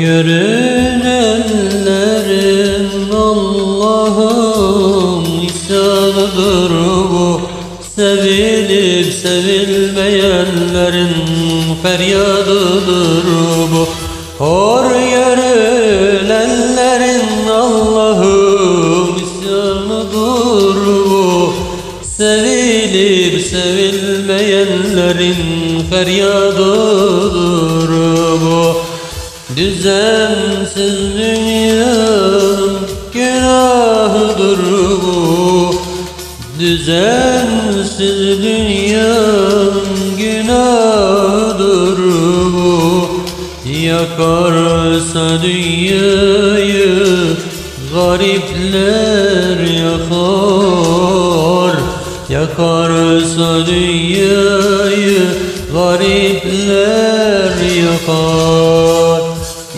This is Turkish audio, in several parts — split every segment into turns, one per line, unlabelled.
görün ellerin Allah'ım. İsyanıdır bu. Sevilip sevilmeyenlerin feryadıdır bu. Hor görün ellerin Allah'ım. İsyanıdır bu. Sevilip sevilmeyenlerin feryadıdır Düzensiz dünyanın günahıdır bu. Düzensiz dünyanın günahıdır bu. Yakarsa dünyayı garipler yakar. Yakarsa dünyayı garipler yakar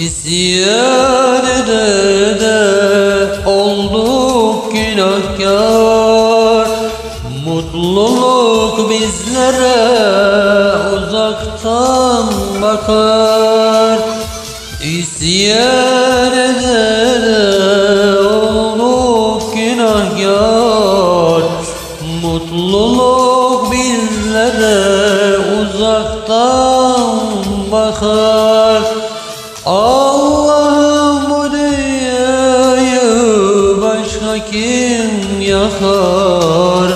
İsyan ede de olduk günahkar. Mutluluk bizlere uzaktan bakar. İsyan ede de olduk günahkar. Mutluluk bizlere uzaktan bakar kim yakar?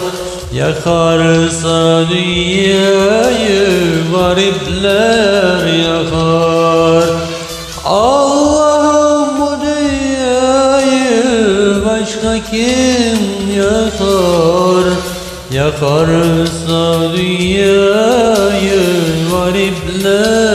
Yakarsa dünyayı garipler yakar. Allah'ım bu dünyayı başka kim yakar? Yakarsa dünyayı garipler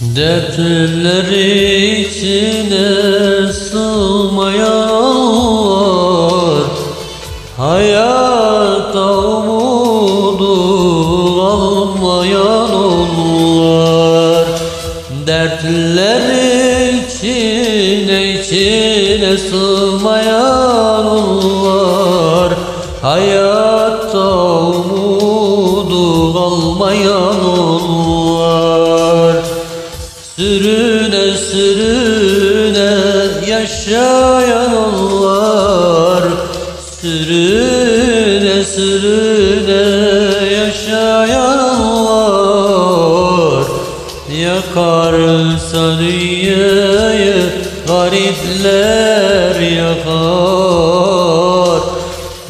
Dertler içine sığmayanlar Hayatta umudu almayan onlar. Dertler içine içine sığmayan onlar Hayatta umudu almayan yaşayanlar Sürüne sürüne yaşayanlar Yakarsa dünyayı garipler yakar.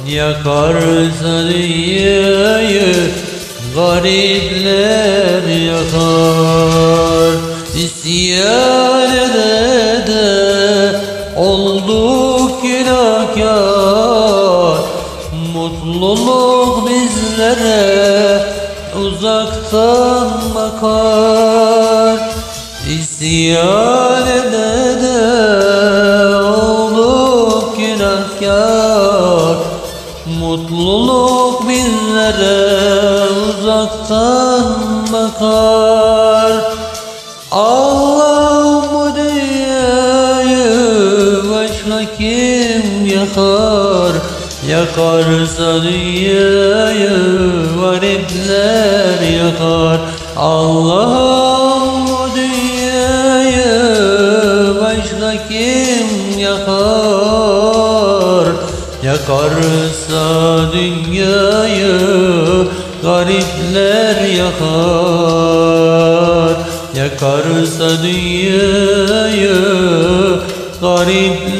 Yakarsa dünyayı garipler yakar uzaktan bakar İsyan ede de olduk günahkar Mutluluk bizlere uzaktan bakar. Allah bu dünyayı başka kim yakar Yakarsa dünyayı garipler yakar. Allah'ım bu dünyayı başka kim yakar? Yakarsa dünyayı garipler yakar. Yakarsa dünyayı garipler